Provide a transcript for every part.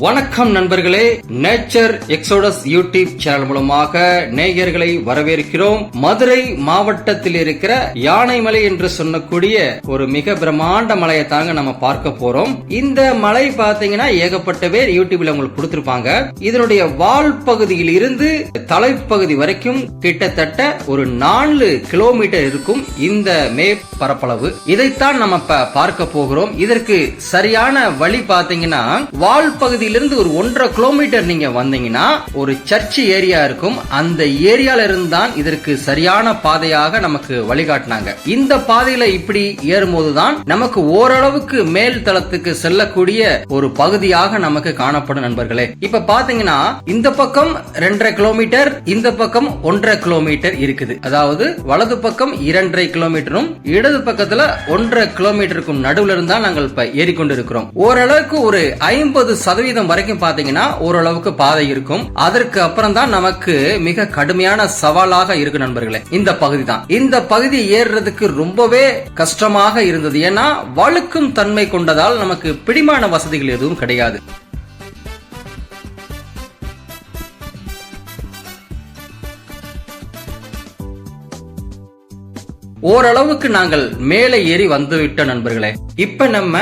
வணக்கம் நண்பர்களே. Nature exodus YouTube channel மூலமாக நேயர்களை வரவேற்கிறோம். மதுரை மாவட்டத்தில் இருக்கிற யானைமலை என்று சொல்லக்கூடிய ஒரு மிக பிரம்மாண்ட மலையை தாங்க நம்ம பார்க்க போறோம். இந்த மலை பாத்தீங்கன்னா ஏகப்பட்ட பேர் யூடியூப்ல உங்களுக்கு கொடுத்திருப்பாங்க. இதனுடைய வால் பகுதியில் இருந்து தலைப்பகுதி வரைக்கும் கிட்டத்தட்ட ஒரு நாலு கிலோமீட்டர் இருக்கும் இந்த மே பரப்பளவு. இதைத்தான் நம்ம பார்க்க போகிறோம். இதற்கு சரியான வழி பாத்தீங்கன்னா வால் பகுதியிலிருந்து ஒரு ஒன்றரை கிலோமீட்டர் நீங்க வந்தீங்கன்னா ஒரு சர்ச் ஏரியா இருக்கும். அந்த ஏரியால இருந்து தான் இதற்கு சரியான பாதையாக நமக்கு வழிகாட்டினாங்க. இந்த பாதையில இப்படி ஏறும்போது தான் நமக்கு ஓரளவுக்கு மேல் தளத்துக்கு செல்லக்கூடிய ஒரு பகுதியாக நமக்கு காணப்படும் நண்பர்களே. இப்ப பாத்தீங்கன்னா இந்த பக்கம் ரெண்டரை கிலோமீட்டர் இந்த பக்கம் ஒன்றரை கிலோமீட்டர் இருக்குது. அதாவது வலது பக்கம் இரண்டரை கிலோமீட்டரும் இடது பக்கத்துல ஒன்றரை கிலோமீட்டருக்கும் நடுவுல இருந்தா நாங்கள் இப்ப ஏறிக்கொண்டிருக்கிறோம். ஓரளவுக்கு ஒரு ஐம்பது சதவீதம் வரைக்கும் பாத்தீங்கன்னா ஓரளவுக்கு பாதை இருக்கும். அதற்கு அப்புறம் தான் நமக்கு மிக கடுமையான சவாலாக இருக்கு நண்பர்களே. இந்த பகுதி தான் இந்த பகுதி ஏறுறதுக்கு ரொம்பவே கஷ்டமாக இருந்தது. ஏன்னா வழுக்கும் தன்மை கொண்டதால் நமக்கு பிடிமான வசதிகள் எதுவும் கிடையாது. ஓரளவுக்கு நாங்கள் மேலே ஏறி வந்துவிட்ட நண்பர்களே. இப்ப நம்ம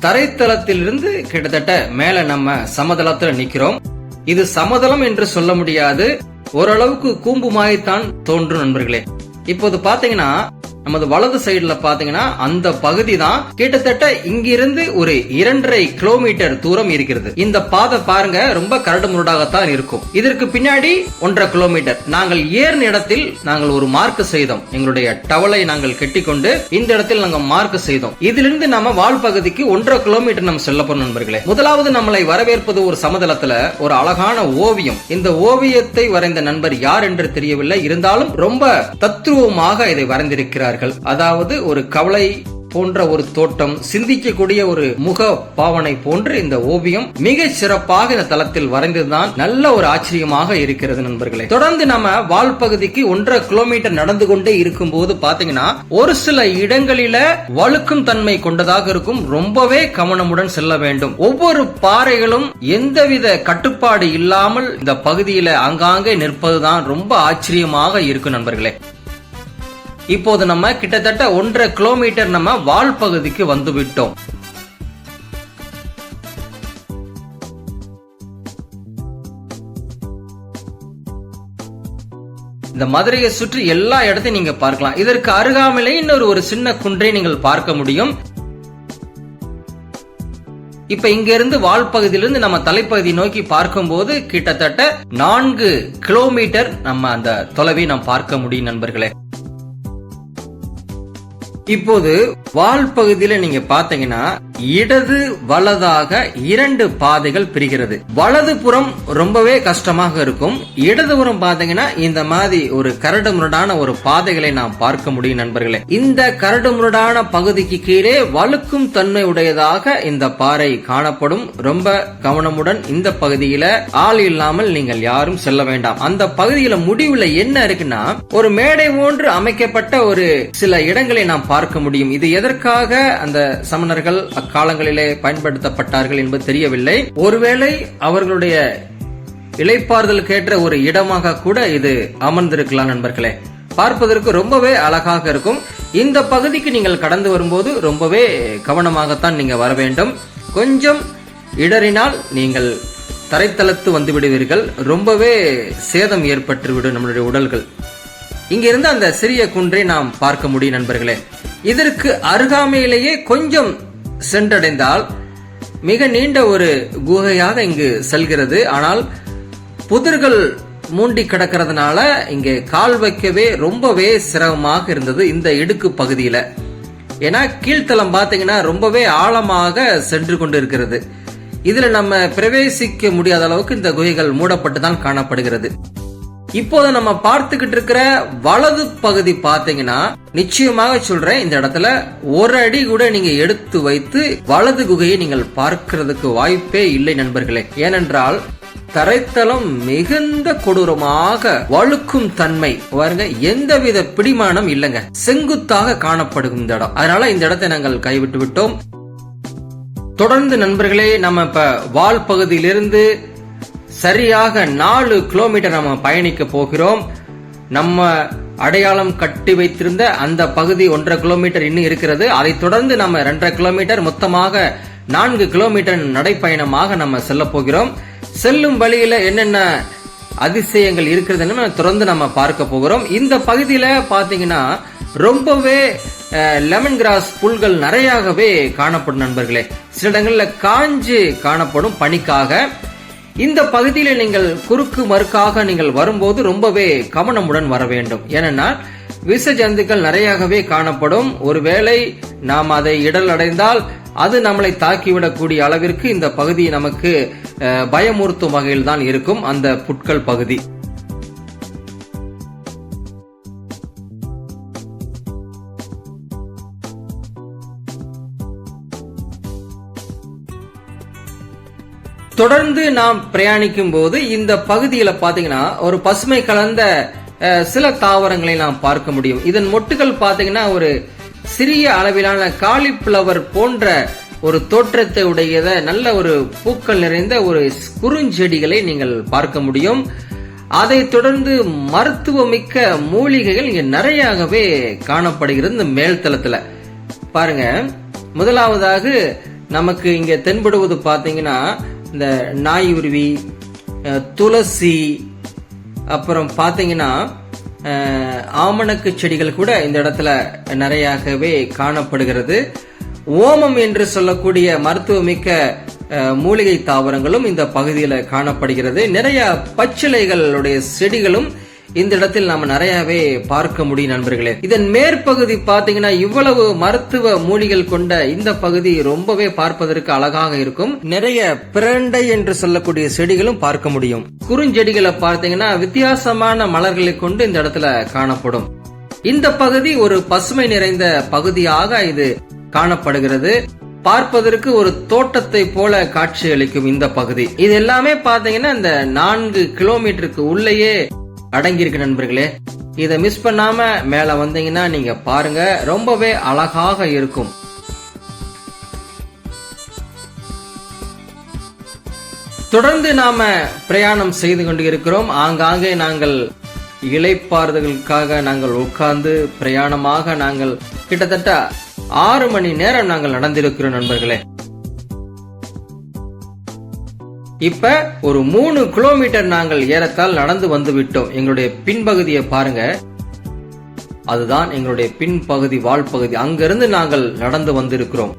தரைத்தளத்திலிருந்து கிட்டத்தட்ட மேல நம்ம சமதளத்துல நிக்கிறோம். இது சமதளம் என்று சொல்ல முடியாது. ஓரளவுக்கு கூம்புமாய்த்தான் தோன்றும் நண்பர்களே. இப்போது பாத்தீங்கன்னா நமது வலது சைடுல பாத்தீங்கன்னா அந்த பகுதி தான் கிட்டத்தட்ட இங்கிருந்து ஒரு இரண்டரை கிலோமீட்டர் தூரம் இருக்கிறது. இந்த பாதை பாருங்க ரொம்ப கரடு முரடாகத்தான் இருக்கும். இதற்கு பின்னாடி ஒன்றரை கிலோமீட்டர் நாங்கள் ஏறின இடத்தில் நாங்கள் ஒரு மார்க் செய்தோம். எங்களுடைய டவலை நாங்கள் கெட்டிக்கொண்டு இந்த இடத்தில் நாங்கள் மார்க் செய்தோம். இதிலிருந்து நம்ம வால் பகுதிக்கு ஒன்றரை கிலோமீட்டர் நம்ம செல்ல போறோம் நண்பர்களே. முதலாவது நம்மளை வரவேற்பது ஒரு சமதளத்துல ஒரு அழகான ஓவியம். இந்த ஓவியத்தை வரைந்த நண்பர் யார் என்று தெரியவில்லை. இருந்தாலும் ரொம்ப தத்துவமாக இதை வரைந்திருக்கிறார். வரைந்திருக்கிறார்கள் அதாவது ஒரு கவலை போன்ற ஒரு தோட்டம் சிந்திக்கக்கூடிய ஒரு முக பாவனை போன்று இந்த ஓவியம் மிக சிறப்பாக இந்த தளத்தில் வரைந்ததுதான் நல்ல ஒரு ஆச்சரியமாக இருக்கிறது நண்பர்களே. தொடர்ந்து நம்ம வால் பகுதிக்கு ஒன்றரை கிலோமீட்டர் நடந்து கொண்டே இருக்கும் போது பாத்தீங்கன்னா ஒரு சில இடங்களில வழுக்கும் தன்மை கொண்டதாக இருக்கும். ரொம்பவே கவனமுடன் செல்ல வேண்டும். ஒவ்வொரு பாறைகளும் எந்தவித கட்டுப்பாடு இல்லாமல் இந்த பகுதியில ஆங்காங்கே நிற்பதுதான் ரொம்ப ஆச்சரியமாக இருக்கும் நண்பர்களே. இப்போது நம்ம கிட்டத்தட்ட ஒன்றரை கிலோமீட்டர் நம்ம வால் பகுதிக்கு வந்து விட்டோம் இந்த மதுரையை சுற்றி எல்லா இடத்தையும் நீங்க பார்க்கலாம். இதற்கு அருகாமலே இன்னொரு ஒரு சின்ன குன்றை நீங்கள் பார்க்க முடியும். இப்ப இங்க இருந்து வால் பகுதியிலிருந்து நம்ம தலைப்பகுதி நோக்கி பார்க்கும்போது கிட்டத்தட்ட நான்கு கிலோமீட்டர் நம்ம அந்த தொலைவை நாம் பார்க்க முடியும் நண்பர்களே. இப்போது வால் பகுதியில நீங்க பாத்தீங்கன்னா இடது வலதாக இரண்டு பாதைகள் பிரிகிறது. வலது புறம் ரொம்பவே கஷ்டமாக இருக்கும். இடதுபுறம் பாத்தீங்கன்னா இந்த மாதிரி ஒரு கரடு முரடான ஒரு பாதைகளை நாம் பார்க்க முடியும் நண்பர்களே. இந்த கரடு முரடான பகுதிக்கு கீழே வழுக்கும் தன்மை உடையதாக இந்த பாறை காணப்படும். ரொம்ப கவனமுடன் இந்த பகுதியில ஆள் இல்லாமல் நீங்கள் யாரும் செல்ல வேண்டாம். அந்த பகுதியில முடிவுல என்ன இருக்குன்னா ஒரு மேடை போன்று அமைக்கப்பட்ட ஒரு சில இடங்களை நாம் பார்க்க முடியும். இது எதற்காக? அந்த சமணர்கள் காலங்களிலே பயன்படுத்தப்பட்டார்கள் என்பது தெரியவில்லை. ஒருவேளை அவர்களுடைய இலைப்பாறுதலுக்கேற்ற ஒரு இடமாக கூட இது அமர்ந்திருக்கலாம் நண்பர்களே. பார்ப்பதற்கு ரொம்பவே அழகாக இருக்கும். இந்த பகுதிக்கு நீங்கள் கடந்து வரும்போது ரொம்பவே கவனமாகத்தான் நீங்க வர வேண்டும். கொஞ்சம் இடறினால் நீங்கள் தரைத்தளத்து வந்து விடுவீர்கள். ரொம்பவே சேதம் ஏற்பட்டுவிடும் நம்மளுடைய உடல்கள். இங்கிருந்து அந்த சிறிய குன்றை நாம் பார்க்க முடியும் நண்பர்களே. இதற்கு அருகாமையிலேயே கொஞ்சம் சென்றடைந்தால் மிக நீண்ட ஒரு குகையாக இங்கு செல்கிறது. ஆனால் புதர்கள் மூண்டி கிடக்கிறதுனால இங்கே கால் வைக்கவே ரொம்பவே சிரமமாக இருந்தது இந்த இடுக்கு பகுதியில. ஏன்னா கீழ்த்தளம் பார்த்தீங்கன்னா ரொம்பவே ஆழமாக சென்று கொண்டு இருக்கிறது இதுல நம்ம பிரவேசிக்க முடியாத அளவுக்கு இந்த குகைகள் மூடப்பட்டு தான் காணப்படுகிறது. இப்போது நம்ம பார்த்துக்கிட்டு இருக்கிற வலது பகுதி பாத்தீங்கன்னா நிச்சயமாக சொல்றேன் இந்த இடத்துல ஒரு அடி கூட நீங்க எடுத்து வைத்து வலது குகையை நீங்கள் பார்க்கிறதுக்கு வாய்ப்பே இல்லை நண்பர்களே. ஏனென்றால் தரைத்தளம் மிகுந்த கொடூரமாக வழுக்கும் தன்மை. பாருங்க எந்தவித பிடிமானம் இல்லைங்க. செங்குத்தாக காணப்படும் இந்த இடம். அதனால இந்த இடத்தை நாங்கள் கைவிட்டு விட்டோம் தொடர்ந்து நண்பர்களே நம்ம இப்ப வால் பகுதியிலிருந்து சரியாக நாலு கிலோமீட்டர் நம்ம பயணிக்க போகிறோம். நம்ம அடையாளம் கட்டி வைத்திருந்த அந்த பகுதி ஒன்றரை கிலோமீட்டர் இன்னும் இருக்கிறது. அதைத் தொடர்ந்து நம்ம ரெண்டரை கிலோமீட்டர் மொத்தமாக நான்கு கிலோமீட்டர் நடைப்பயணமாக நம்ம செல்ல போகிறோம். செல்லும் வழியில என்னென்ன அதிசயங்கள் இருக்கிறதுன்னு நம்ம தொடர்ந்து நம்ம பார்க்க போகிறோம். இந்த பகுதியில பாத்தீங்கன்னா ரொம்பவே லெமன் கிராஸ் புல்கள் நிறையாகவே காணப்படும் நண்பர்களே. சில இடங்களில் காஞ்சு காணப்படும் பனிக்காக. இந்த பகுதியில நீங்கள் குறுக்கு மறுக்காக நீங்கள் வரும்போது ரொம்பவே கவனமுடன் வர வேண்டும். ஏனென்னா விஷ ஜந்துக்கள் நிறையாகவே காணப்படும். ஒருவேளை நாம் அதை இடல் அடைந்தால் அது நம்மளை தாக்கிவிடக்கூடிய அளவிற்கு இந்த பகுதி நமக்கு அஹ், பயமுறுத்தும் வகையில் தான் இருக்கும் அந்த புட்கள் பகுதி. தொடர்ந்து நாம் பிரயாணிக்கும் போது இந்த பகுதியில பாத்தீங்கன்னா ஒரு பசுமை கலந்த அஹ், சில தாவரங்களை நாம் பார்க்க முடியும். இதன் மொட்டுகள் பாத்தீங்கன்னா ஒரு சிறிய அளவிலான காலிஃபிளவர் போன்ற ஒரு தோற்றத்தை உடையத நல்ல ஒரு பூக்கள் நிறைந்த ஒரு குறுஞ்செடிகளை நீங்கள் பார்க்க முடியும். அதை தொடர்ந்து மருத்துவமிக்க மூலிகைகள் இங்க நிறையாகவே காணப்படுகிறது இந்த மேல்தளத்துல பாருங்க முதலாவதாக நமக்கு இங்க தென்படுவது பாத்தீங்கன்னா இந்த நாய் உருவி துளசி அப்புறம் பார்த்தீங்கன்னா ஆமணக்கு செடிகள் கூட இந்த இடத்துல நிறையாகவே காணப்படுகிறது. ஓமம் என்று சொல்லக்கூடிய மருத்துவமிக்க மூலிகை தாவரங்களும் இந்த பகுதியில் காணப்படுகிறது. நிறைய பச்சிலைகளுடைய செடிகளும் இந்த இடத்தில் நாம நிறையவே பார்க்க முடியும் நண்பர்களே. இதன் மேற்பகுதி பாத்தீங்கன்னா இவ்வளவு மருத்துவ மூலிகள் கொண்ட இந்த பகுதி ரொம்பவே பார்ப்பதற்கு அழகாக இருக்கும். நிறைய பிரண்டை என்று சொல்லக்கூடிய செடிகளும் பார்க்க முடியும். குறுஞ்செடிகளை பார்த்தீங்கன்னா வித்தியாசமான மலர்களை கொண்டு இந்த இடத்துல காணப்படும். இந்த பகுதி ஒரு பசுமை நிறைந்த பகுதியாக இது காணப்படுகிறது. பார்ப்பதற்கு ஒரு தோட்டத்தை போல காட்சியளிக்கும் இந்த பகுதி. இது எல்லாமே பாத்தீங்கன்னா இந்த நான்கு கிலோமீட்டருக்கு உள்ளேயே அடங்கியிருக்கு நண்பர்களே. இதை மிஸ் பண்ணாம மேல வந்தீங்கன்னா நீங்க பாருங்க ரொம்பவே அழகாக இருக்கும். தொடர்ந்து நாம பிரயாணம் செய்து கொண்டு இருக்கிறோம் ஆங்காங்கே நாங்கள் இலைப்பாறுதலுக்காக நாங்கள் உட்கார்ந்து பிரயாணமாக நாங்கள் கிட்டத்தட்ட ஆறு மணி நேரம் நாங்கள் நடந்திருக்கிறோம் நண்பர்களே. இப்ப ஒரு மூணு கிலோமீட்டர் நாங்கள் ஏறத்தால் நடந்து வந்து விட்டோம். எங்களுடைய பின்பகுதியை பாருங்க. அதுதான் எங்களுடைய பின்பகுதி வால்பகுதி. அங்கிருந்து நாங்கள் நடந்து வந்திருக்கிறோம்.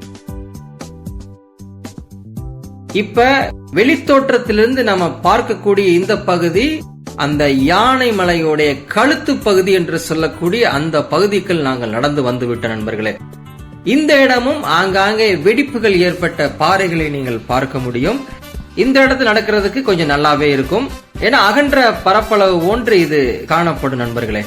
இப்ப வெளித்தோற்றத்திலிருந்து நம்ம பார்க்கக்கூடிய இந்த பகுதி அந்த யானை மலையுடைய கழுத்து பகுதி என்று சொல்லக்கூடிய அந்த பகுதிக்குள் நாங்கள் நடந்து வந்து விட்ட நண்பர்களே. இந்த இடமும் ஆங்காங்கே வெடிப்புகள் ஏற்பட்ட பாறைகளை நீங்கள் பார்க்க முடியும். இந்த இடத்துல நடக்கிறதுக்கு கொஞ்சம் நல்லாவே இருக்கும். ஏன்னா அகன்ற பரப்பளவு ஒன்று இது காணப்படும் நண்பர்களே.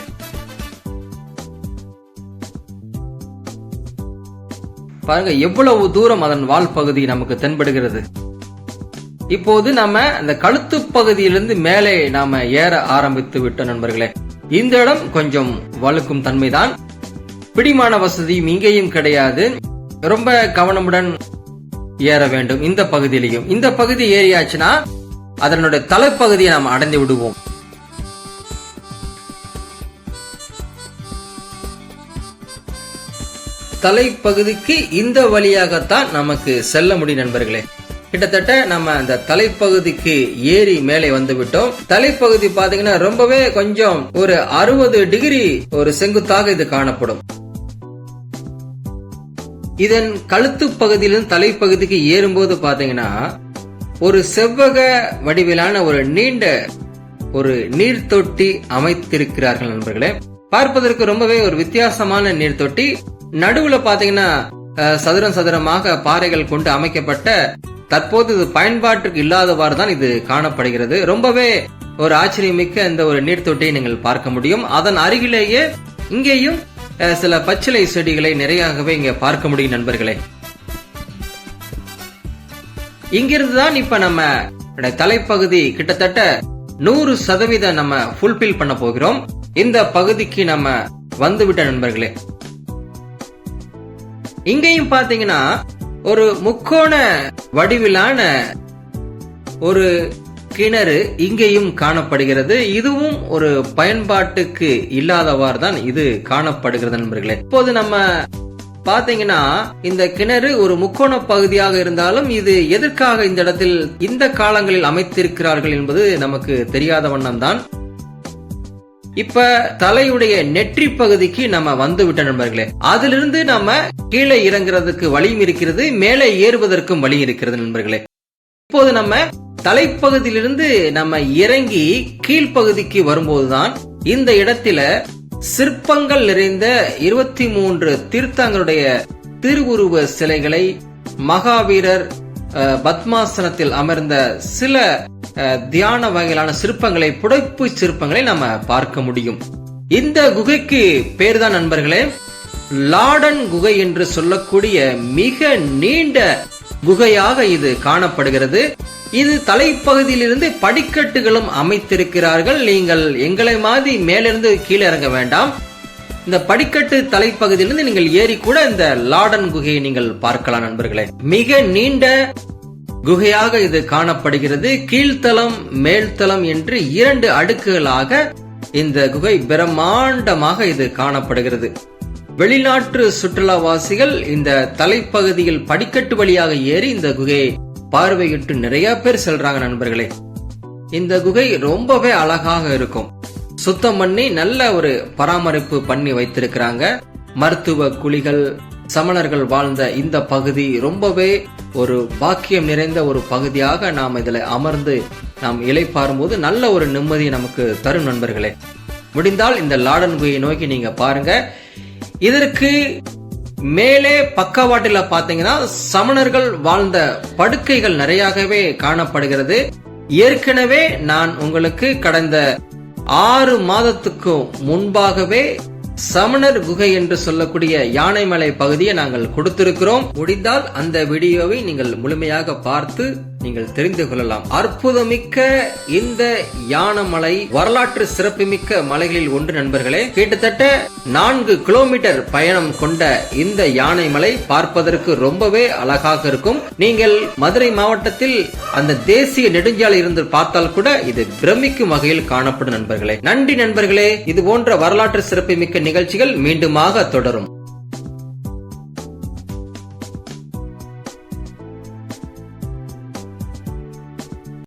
பாருங்க எவ்வளவு தூரம் அதன் வால் பகுதி நமக்கு தென்படுகிறது. இப்போது நாம அந்த கழுத்து பகுதியிலிருந்து மேலே நாம ஏற ஆரம்பித்து விட்டோம் நண்பர்களே. இந்த இடம் கொஞ்சம் வழுக்கும் தன்மைதான். பிடிமான வசதியும் இங்கேயும் கிடையாது. ரொம்ப கவனமுடன் ஏற வேண்டும். இந்த பகுதியிலையும். இந்த பகுதி ஏறியாச்சுன்னா அதனுடைய தலைப்பகுதியை நாம் அடைந்து விடுவோம். தலைப்பகுதிக்கு இந்த வழியாகத்தான் நமக்கு செல்ல முடியும் நண்பர்களே. கிட்டத்தட்ட நம்ம அந்த தலைப்பகுதிக்கு ஏறி மேலே வந்து விட்டோம். தலைப்பகுதி பாத்தீங்கன்னா ரொம்பவே கொஞ்சம் ஒரு அறுபது டிகிரி ஒரு செங்குத்தாக இது காணப்படும். இதன் கழுத்து பகுதியிலும் தலைப்பகுதிக்கு ஏறும்போது பாத்தீங்கன்னா ஒரு செவ்வக வடிவிலான ஒரு நீண்ட ஒரு நீர் தொட்டி அமைத்திருக்கிறார்கள் நண்பர்களே. பார்ப்பதற்கு ரொம்பவே ஒரு வித்தியாசமான நீர் தொட்டி நடுவுல பாத்தீங்கன்னா சதுரம் சதுரமாக பாறைகள் கொண்டு அமைக்கப்பட்ட தற்போது இது பயன்பாட்டுக்கு இல்லாதவாறு தான் இது காணப்படுகிறது. ரொம்பவே ஒரு ஆச்சரியமிக்க இந்த ஒரு நீர் தொட்டியை நீங்கள் பார்க்க முடியும். அதன் அருகிலேயே இங்கேயும் சில பச்சிலை செடிகளை நிறையாகவே இங்க பார்க்க முடியும் நண்பர்களே. இங்கிருந்து தான் இப்ப நம்ம தலைப்பகுதி கிட்டத்தட்ட நூறு சதவீதம் நம்ம ஃபுல்பில் பண்ண போகிறோம். இந்த பகுதிக்கு நம்ம வந்துவிட்ட நண்பர்களே. இங்கேயும் பாத்தீங்கன்னா ஒரு முக்கோண வடிவிலான ஒரு கிணறு இங்கேயும் காணப்படுகிறது. இதுவும் ஒரு பயன்பாட்டுக்கு இல்லாதவாறு தான் இது காணப்படுகிறது நண்பர்களே. இப்போது நம்ம பாத்தீங்கன்னா இந்த கிணறு ஒரு முக்கோண பகுதியாக இருந்தாலும் இது எதற்காக இந்த இடத்தில் இந்த காலங்களில் அமைத்திருக்கிறார்கள் என்பது நமக்கு தெரியாத வண்ணம் தான் இப்ப தலையுடைய நெற்றி பகுதிக்கு நம்ம வந்து விட்ட நண்பர்களே. அதிலிருந்து நம்ம கீழே இறங்குறதுக்கு வழியும் இருக்கிறது மேலே ஏறுவதற்கும் வழி இருக்கிறது நண்பர்களே. இப்போது நம்ம தலைப்பகுதியிலிருந்து நம்ம இறங்கி கீழ்ப்பகுதிக்கு வரும்போதுதான் இந்த இடத்துல சிற்பங்கள் நிறைந்த இருபத்தி மூன்று தீர்த்தங்களுடைய திருவுருவ சிலைகளை மகாவீரர் பத்மாசனத்தில் அமர்ந்த சில அஹ், தியான வகையிலான சிற்பங்களை புடைப்பு சிற்பங்களை நம்ம பார்க்க முடியும். இந்த குகைக்கு பேர்தான் நண்பர்களே லாடன் குகை என்று சொல்லக்கூடிய மிக நீண்ட குகையாக இது காணப்படுகிறது. இது தலைப்பகுதியிலிருந்து படிக்கட்டுகளும் அமைத்திருக்கிறார்கள். நீங்கள் எங்களை மாதிரி மேலிருந்து கீழே இறங்க வேண்டாம். இந்த படிக்கட்டு தலைப்பகுதியிலிருந்து நீங்கள் ஏறி கூட இந்த லாடன் குகையை நீங்கள் பார்க்கலாம் நண்பர்களே. மிக நீண்ட குகையாக இது காணப்படுகிறது. கீழ்த்தளம் மேல்தளம் என்று இரண்டு அடுக்குகளாக இந்த குகை பிரம்மாண்டமாக இது காணப்படுகிறது. வெளிநாட்டு சுற்றுலாவாசிகள் இந்த தலைப்பகுதியில் படிக்கட்டு வழியாக ஏறி இந்த குகையை பார்வையிட்டு நிறைய பேர் செல்றாங்க நண்பர்களே. இந்த குகை ரொம்பவே அழகாக இருக்கும். சுத்தம் பண்ணி நல்ல ஒரு பராமரிப்பு பண்ணி வைத்திருக்கிறாங்க. மருத்துவ குழிகள் சமணர்கள் வாழ்ந்த இந்த பகுதி ரொம்பவே ஒரு பாக்கியம் நிறைந்த ஒரு பகுதியாக நாம் இதுல அமர்ந்து நாம் இலை பாரும்போது நல்ல ஒரு நிம்மதி நமக்கு தரும் நண்பர்களே. முடிந்தால் இந்த லாடன் குகையை நோக்கி நீங்க பாருங்க. இதற்கு மேலே பக்கவாட்டில பாத்தீங்கன்னா சமணர்கள் வாழ்ந்த படுக்கைகள் நிறையாகவே காணப்படுகிறது. ஏற்கனவே நான் உங்களுக்கு கடந்த ஆறு மாதத்துக்கு முன்பாகவே சமணர் குகை என்று சொல்லக்கூடிய யானைமலை பகுதியை நாங்கள் கொடுத்திருக்கிறோம். முடிந்தால் அந்த வீடியோவை நீங்கள் முழுமையாக பார்த்து நீங்கள் தெரிந்து கொள்ளலாம். அற்புதமிக்க இந்த யானமலை வரலாற்று சிறப்புமிக்க மலைகளில் ஒன்று நண்பர்களே கிட்டத்தட்ட நான்கு கிலோமீட்டர் பயணம் கொண்ட இந்த யானை மலை பார்ப்பதற்கு ரொம்பவே அழகாக இருக்கும். நீங்கள் மதுரை மாவட்டத்தில் அந்த தேசிய நெடுஞ்சாலை இருந்து பார்த்தால் கூட இது பிரமிக்கும் வகையில் காணப்படும் நண்பர்களே. நன்றி நண்பர்களே இது போன்ற வரலாற்று சிறப்புமிக்க நிகழ்ச்சிகள் மீண்டுமாக தொடரும்.